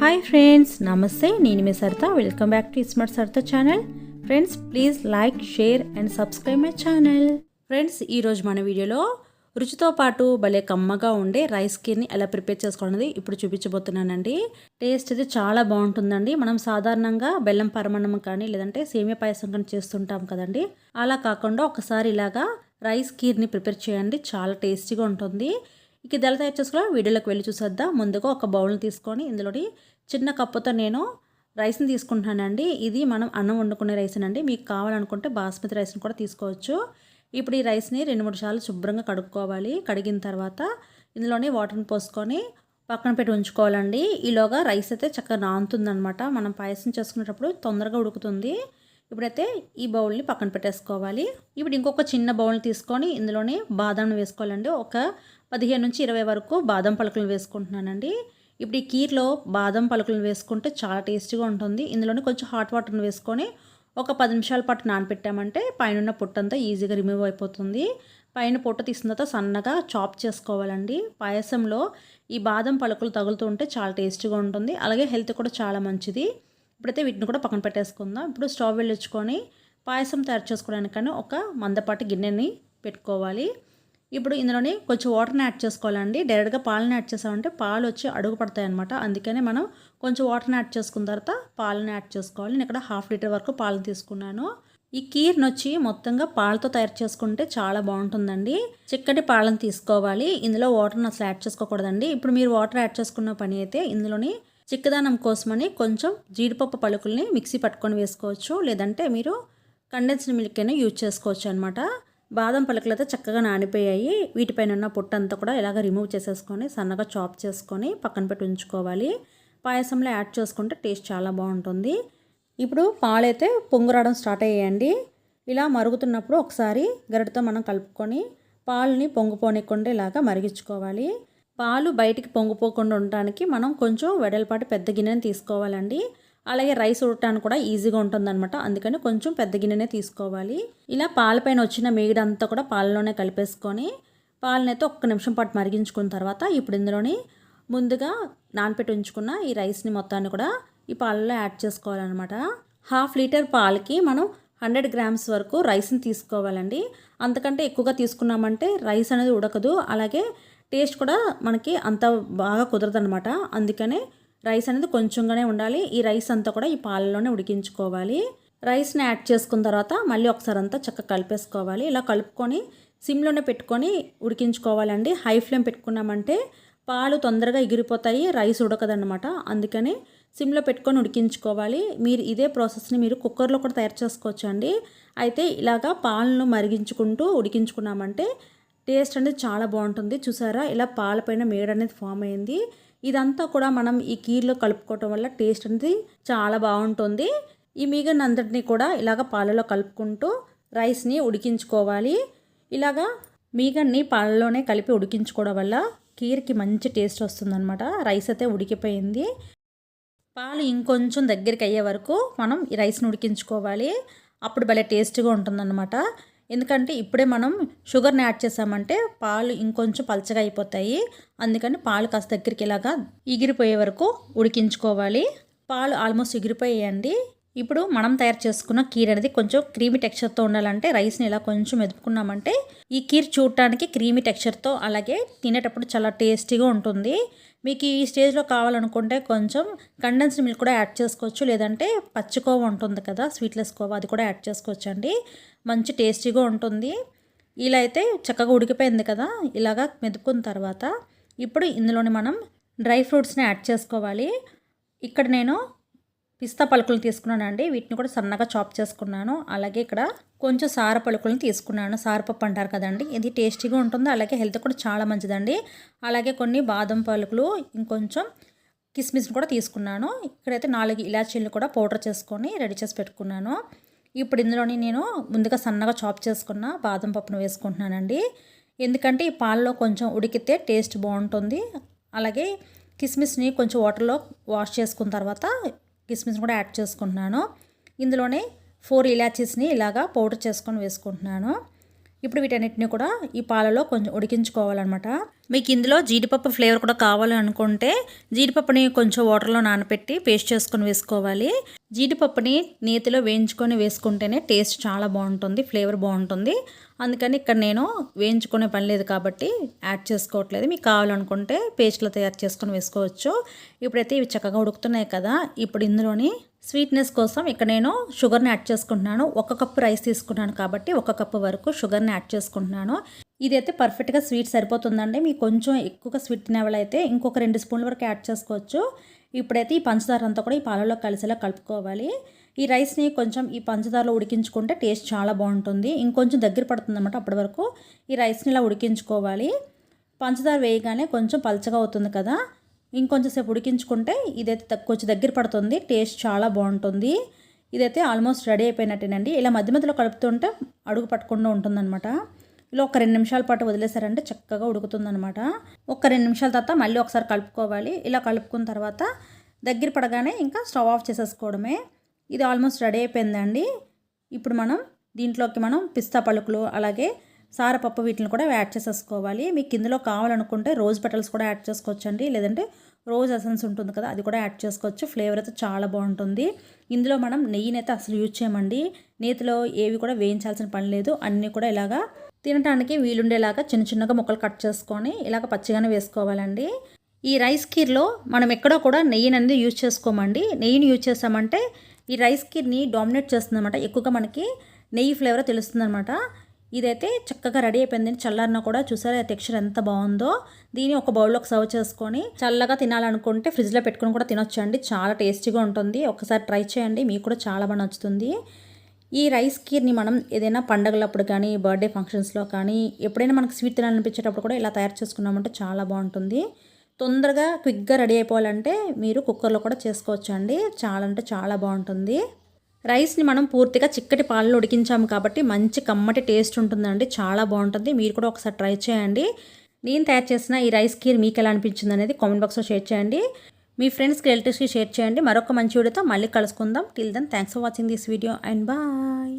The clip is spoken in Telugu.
హాయ్ ఫ్రెండ్స్ నమస్తే నేను మీ Saritha. Welcome back to smart Saritha channel friends please like share and subscribe my channel friends ఈరోజు మన వీడియోలో రుచితో పాటు భలే కమ్మగా ఉండే రైస్ కీర్ని ఎలా ప్రిపేర్ చేసుకున్నది ఇప్పుడు చూపించబోతున్నానండి. టేస్ట్ అయితే చాలా బాగుంటుందండి. మనం సాధారణంగా బెల్లం పరమణం కానీ లేదంటే సేమియా పాయసం కానీ చేస్తుంటాం కదండి. అలా కాకుండా ఒకసారి ఇలాగా రైస్ కీర్ని ప్రిపేర్ చేయండి. చాలా టేస్టీగా ఉంటుంది. ఇక ఇది ఎలా తయారు చేసుకోవాలో వీడియోలోకి వెళ్ళి చూసేద్దాం. ముందుగా ఒక బౌల్ని తీసుకొని ఇందులోని చిన్న కప్పుతో నేను రైస్ని తీసుకుంటున్నానండి. ఇది మనం అన్నం వండుకునే రైస్ అండి మీకు కావాలనుకుంటే బాస్మతి రైస్ని కూడా తీసుకోవచ్చు. ఇప్పుడు ఈ రైస్ని రెండు మూడు సార్లు శుభ్రంగా కడుక్కోవాలి. కడిగిన తర్వాత ఇందులోనే వాటర్ని పోసుకొని పక్కన పెట్టి ఉంచుకోవాలండి. ఈలోగా రైస్ అయితే చక్కగా నానుతుందనమాట మనం పాయసం చేసుకునేటప్పుడు తొందరగా ఉడుకుతుంది. ఇప్పుడైతే ఈ బౌల్ని పక్కన పెట్టేసుకోవాలి. ఇప్పుడు ఇంకొక చిన్న బౌల్ని తీసుకొని ఇందులోనే బాదంను వేసుకోవాలండి. ఒక పదిహేను నుంచి ఇరవై వరకు బాదం పలుకులు వేసుకుంటున్నానండి. ఇప్పుడు ఈ కీర్లో బాదం పలుకులను వేసుకుంటే చాలా టేస్టీగా ఉంటుంది. ఇందులోనే కొంచెం హాట్ వాటర్ని వేసుకొని ఒక పది నిమిషాల పాటు నానపెట్టామంటే పైన పొట్టంతా ఈజీగా రిమూవ్ అయిపోతుంది. పైన పొట్ట తీసిన తర్వాత సన్నగా చాప్ చేసుకోవాలండి. పాయసంలో ఈ బాదం పలుకులు తగులుతూ ఉంటే చాలా టేస్టీగా ఉంటుంది. అలాగే హెల్త్ కూడా చాలా మంచిది. ఇప్పుడైతే వీటిని కూడా పక్కన పెట్టేసుకుందాం. ఇప్పుడు స్టవ్ వెళ్ళించుకొని పాయసం తయారు చేసుకోవడానికని ఒక మందపాటి గిన్నెని పెట్టుకోవాలి. ఇప్పుడు ఇందులోని కొంచెం వాటర్ని యాడ్ చేసుకోవాలండి. డైరెక్ట్గా పాలని యాడ్ చేసామంటే పాలు వచ్చి అడుగు పడతాయి అనమాట అందుకనే మనం కొంచెం వాటర్ని యాడ్ చేసుకున్న తర్వాత పాలను యాడ్ చేసుకోవాలి. నేను ఇక్కడ హాఫ్ లీటర్ వరకు పాలు తీసుకున్నాను. ఈ కీర్ని వచ్చి మొత్తంగా పాలతో తయారు చేసుకుంటే చాలా బాగుంటుందండి. చిక్కటి పాలను తీసుకోవాలి. ఇందులో వాటర్ని అసలు యాడ్ చేసుకోకూడదండి. ఇప్పుడు మీరు వాటర్ యాడ్ చేసుకున్న పని అయితే ఇందులోని చిక్కదనం కోసమని కొంచెం జీడిపప్పు పలుకుల్ని మిక్సీ పట్టుకొని వేసుకోవచ్చు. లేదంటే మీరు కండెన్స్డ్ మిల్క్ అయినా యూజ్ చేసుకోవచ్చు అనమాట బాదం పలుకులు అయితే చక్కగా నానిపోయాయి. వీటిపైన ఉన్న పొట్టంతా కూడా ఇలాగ రిమూవ్ చేసేసుకొని సన్నగా చాప్ చేసుకొని పక్కన పెట్టి ఉంచుకోవాలి. పాయసంలో యాడ్ చేసుకుంటే టేస్ట్ చాలా బాగుంటుంది. ఇప్పుడు పాలైతే పొంగురాడం స్టార్ట్ అయ్యాయండి. ఇలా మరుగుతున్నప్పుడు ఒకసారి గరిటతో మనం కలుపుకొని పాలని పొంగిపోనికుండా ఇలాగా మరిగించుకోవాలి. పాలు బయటికి పొంగిపోకుండా ఉండడానికి మనం కొంచెం వెడల్పాటి పెద్ద గిన్నెని తీసుకోవాలండి. అలాగే రైస్ ఉడటానికి కూడా ఈజీగా ఉంటుందన్నమాట. అందుకని కొంచెం పెద్ద గిన్నెనే తీసుకోవాలి. ఇలా పాలపైన వచ్చిన మేగడంతా కూడా పాలలోనే కలిపేసుకొని పాలనైతే ఒక్క నిమిషం పాటు మరిగించుకున్న తర్వాత ఇప్పుడు ఇందులోని ముందుగా నానపెట్టి ఉంచుకున్న ఈ రైస్ని మొత్తాన్ని కూడా ఈ పాలలో యాడ్ చేసుకోవాలన్నమాట. హాఫ్ లీటర్ పాలకి మనం హండ్రెడ్ గ్రామ్స్ వరకు రైస్ని తీసుకోవాలండి. అంతకంటే ఎక్కువగా తీసుకున్నామంటే రైస్ అనేది ఉడకదు. అలాగే టేస్ట్ కూడా మనకి అంత బాగా కుదరదు అనమాట అందుకనే రైస్ అనేది కొంచెంగానే ఉండాలి. ఈ రైస్ అంతా కూడా ఈ పాలలోనే ఉడికించుకోవాలి. రైస్ని యాడ్ చేసుకున్న తర్వాత మళ్ళీ ఒకసారి అంతా చక్కగా కలిపేసుకోవాలి. ఇలా కలుపుకొని సిమ్లోనే పెట్టుకొని ఉడికించుకోవాలండి. హై ఫ్లేమ్ పెట్టుకున్నామంటే పాలు తొందరగా ఎగిరిపోతాయి రైస్ ఉడకదన్నమాట. అందుకని సిమ్లో పెట్టుకొని ఉడికించుకోవాలి. మీరు ఇదే ప్రాసెస్ని మీరు కుక్కర్లో కూడా తయారు చేసుకోవచ్చు అండి అయితే ఇలాగా పాలను మరిగించుకుంటూ ఉడికించుకున్నామంటే టేస్ట్ అనేది చాలా బాగుంటుంది. చూసారా? ఇలా పాలపైన మేడ అనేది ఫామ్ అయింది. ఇదంతా కూడా మనం ఈ కీర్లో కలుపుకోవటం వల్ల టేస్ట్ అనేది చాలా బాగుంటుంది. ఈ మీగన్ కూడా ఇలాగ పాలలో కలుపుకుంటూ రైస్ని ఉడికించుకోవాలి. ఇలాగా మీగన్ని పాలలోనే కలిపి ఉడికించుకోవడం వల్ల కీర్కి మంచి టేస్ట్ వస్తుందన్నమాట. రైస్ అయితే ఉడికిపోయింది. పాలు ఇంకొంచెం దగ్గరికి అయ్యే వరకు మనం ఈ రైస్ని ఉడికించుకోవాలి. అప్పుడు భలే టేస్ట్గా ఉంటుందన్నమాట. ఎందుకంటే ఇప్పుడే మనం షుగర్ని యాడ్ చేసామంటే పాలు ఇంకొంచెం పలచగా అయిపోతాయి. అందుకని పాలు కాస్త దగ్గరికి ఇలాగా ఎగిరిపోయే వరకు ఉడికించుకోవాలి. పాలు ఆల్మోస్ట్ ఎగిరిపోయాయండి. ఇప్పుడు మనం తయారు చేసుకున్న కీర్ అనేది కొంచెం క్రీమీ టెక్స్చర్తో ఉండాలంటే రైస్ని ఇలా కొంచెం మెదుపుకున్నామంటే ఈ కీర్ చూడటానికి క్రీమీ టెక్స్చర్తో అలాగే తినేటప్పుడు చాలా టేస్టీగా ఉంటుంది. మీకు ఈ స్టేజ్లో కావాలనుకుంటే కొంచెం కండెన్స్డ్ మిల్క్ కూడా యాడ్ చేసుకోవచ్చు. లేదంటే పచ్చికోవ ఉంటుంది కదా స్వీట్లెస్ కోవ అది కూడా యాడ్ చేసుకోవచ్చు అండి మంచి టేస్టీగా ఉంటుంది. ఇలా అయితే చక్కగా ఉడికిపోయింది కదా? ఇలాగా మెదుపుకున్న తర్వాత ఇప్పుడు ఇందులోని మనం డ్రై ఫ్రూట్స్ని యాడ్ చేసుకోవాలి. ఇక్కడ నేను పిస్తా పలుకులు తీసుకున్నానండి. వీటిని కూడా సన్నగా చాప్ చేసుకున్నాను. అలాగే ఇక్కడ కొంచెం సార పలుకులను తీసుకున్నాను. సారపప్పు అంటారు కదండి? ఇది టేస్టీగా ఉంటుంది. అలాగే హెల్త్ కూడా చాలా మంచిదండి. అలాగే కొన్ని బాదం పలుకులు ఇంకొంచెం కిస్మిస్ని కూడా తీసుకున్నాను. ఇక్కడైతే నాలుగు ఇలాచీలు కూడా పౌడర్ చేసుకొని రెడీ చేసి పెట్టుకున్నాను. ఇప్పుడు ఇందులోని నేను ముందుగా సన్నగా చాప్ చేసుకున్న బాదం పప్పును వేసుకుంటున్నానండి. ఎందుకంటే ఈ పాలలో కొంచెం ఉడికితే టేస్ట్ బాగుంటుంది. అలాగే కిస్మిస్ని కొంచెం వాటర్లో వాష్ చేసుకున్న తర్వాత కిస్మిస్ కూడా యాడ్ చేసుకుంటున్నాను. ఇందులోనే ఫోర్ ఇలాచీస్ని ఇలాగా పౌడర్ చేసుకొని వేసుకుంటున్నాను. ఇప్పుడు వీటన్నిటిని కూడా ఈ పాలలో కొంచెం ఉడికించుకోవాలన్నమాట. మీకు ఇందులో జీడిపప్పు ఫ్లేవర్ కూడా కావాలి అనుకుంటే జీడిపప్పుని కొంచెం వాటర్లో నానబెట్టి పేస్ట్ చేసుకొని వేసుకోవాలి. జీడిపప్పుని నేతిలో వేయించుకొని వేసుకుంటేనే టేస్ట్ చాలా బాగుంటుంది ఫ్లేవర్ బాగుంటుంది. అందుకని ఇక్కడ నేను వేయించుకునే పని లేదు కాబట్టి యాడ్ చేసుకోవట్లేదు. మీకు కావాలనుకుంటే పేస్ట్లో తయారు చేసుకొని వేసుకోవచ్చు. ఇప్పుడైతే ఇవి చక్కగా ఉడుకుతున్నాయి కదా ఇప్పుడు ఇందులోని స్వీట్నెస్ కోసం ఇక్కడ నేను షుగర్ని యాడ్ చేసుకుంటున్నాను. ఒక కప్పు రైస్ తీసుకున్నాను కాబట్టి ఒక కప్పు వరకు షుగర్ని యాడ్ చేసుకుంటున్నాను. ఇదైతే పర్ఫెక్ట్గా స్వీట్ సరిపోతుందండి. మీకు కొంచెం ఎక్కువగా స్వీట్ తినేవాళ్ళైతే ఇంకొక రెండు స్పూన్ల వరకు యాడ్ చేసుకోవచ్చు. ఇప్పుడైతే ఈ పంచదార అంతా కూడా ఈ పాలలో కలిసేలా కలుపుకోవాలి. ఈ రైస్ని కొంచెం ఈ పంచదారలో ఉడికించుకుంటే టేస్ట్ చాలా బాగుంటుంది. ఇంకొంచెం దగ్గర పడుతుంది అనమాట అప్పటి వరకు. ఈ రైస్ని ఇలా ఉడికించుకోవాలి. పంచదార వేయగానే కొంచెం పలచగా అవుతుంది కదా. ఇంకొంచెం సేపు ఉడికించుకుంటే ఇదైతే కొంచెం దగ్గర పడుతుంది. టేస్ట్ చాలా బాగుంటుంది. ఇదైతే ఆల్మోస్ట్ రెడీ అయిపోయినట్టేనండి. ఇలా మధ్య మధ్యలో కలుపుతుంటే అడుగు పట్టకుండా ఉంటుందన్నమాట. ఇలా ఒక రెండు నిమిషాల పాటు వదిలేసారంటే చక్కగా ఉడుకుతుందనమాట ఒక రెండు నిమిషాల తర్వాత మళ్ళీ ఒకసారి కలుపుకోవాలి. ఇలా కలుపుకున్న తర్వాత దగ్గర పడగానే ఇంకా స్టవ్ ఆఫ్ చేసేసుకోవడమే. ఇది ఆల్మోస్ట్ రెడీ అయిపోయిందండి. ఇప్పుడు మనం దీంట్లోకి మనం పిస్తా పలుకులు అలాగే సారపప్పు వీటిని కూడా యాడ్ చేసేసుకోవాలి. మీకు ఇందులో కావాలనుకుంటే రోజ్ పెటల్స్ కూడా యాడ్ చేసుకోవచ్చండి. లేదంటే రోజ్ ఎసెన్స్ ఉంటుంది కదా అది కూడా యాడ్ చేసుకోవచ్చు. ఫ్లేవర్ అయితే చాలా బాగుంటుంది. ఇందులో మనం నెయ్యిని అయితే అసలు యూజ్ చేయమండి. నేతిలో ఏవి కూడా వేయించాల్సిన పని లేదు. అన్నీ కూడా ఇలాగా తినడానికి వీలుండేలాగా చిన్న చిన్నగా ముక్కలు కట్ చేసుకొని ఇలాగ పచ్చిగానే వేసుకోవాలండి. ఈ రైస్ కీర్లో మనం ఎక్కడో కూడా నెయ్యిని అనేది యూజ్ చేసుకోమండి. నెయ్యిని యూజ్ చేసామంటే ఈ రైస్ కీర్ని డామినేట్ చేస్తుందన్నమాట. ఎక్కువగా మనకి నెయ్యి ఫ్లేవర్ తెలుస్తుందన్నమాట. ఇదైతే చక్కగా రెడీ అయిపోయింది. చల్లారిన కూడా చూసారా టెక్స్చర్ ఎంత బాగుందో. దీన్ని ఒక బౌల్లోకి సర్వ్ చేసుకొని చల్లగా తినాలనుకుంటే ఫ్రిడ్జ్లో పెట్టుకుని కూడా తినొచ్చండి. చాలా టేస్టీగా ఉంటుంది. ఒకసారి ట్రై చేయండి. మీకు కూడా చాలా బాగా నచ్చుతుంది. ఈ రైస్ కీర్ని మనం ఏదైనా పండగలప్పుడు కానీ బర్త్డే ఫంక్షన్స్లో కానీ ఎప్పుడైనా మనకు స్వీట్ తినాలనిపించేటప్పుడు కూడా ఇలా తయారు చేసుకున్నామంటే చాలా బాగుంటుంది. తొందరగా క్విక్గా రెడీ అయిపోవాలంటే మీరు కుక్కర్లో కూడా చేసుకోవచ్చు అండి చాలా అంటే చాలా బాగుంటుంది. రైస్ని మనం పూర్తిగా చిక్కటి పాలలో ఉడికించాము కాబట్టి మంచి కమ్మటి టేస్ట్ ఉంటుందండి. చాలా బాగుంటుంది. మీరు కూడా ఒకసారి ట్రై చేయండి. నేను తయారు చేసిన ఈ రైస్ కీర్ మీకు ఎలా అనిపించింది అనేది కామెంట్ బాక్స్లో షేర్ చేయండి. మీ ఫ్రెండ్స్కి రిలేటివ్స్కి షేర్ చేయండి. మరొక మంచి వీడియోతో మళ్ళీ కలుసుకుందాం. Till then thanks for watching this video and bye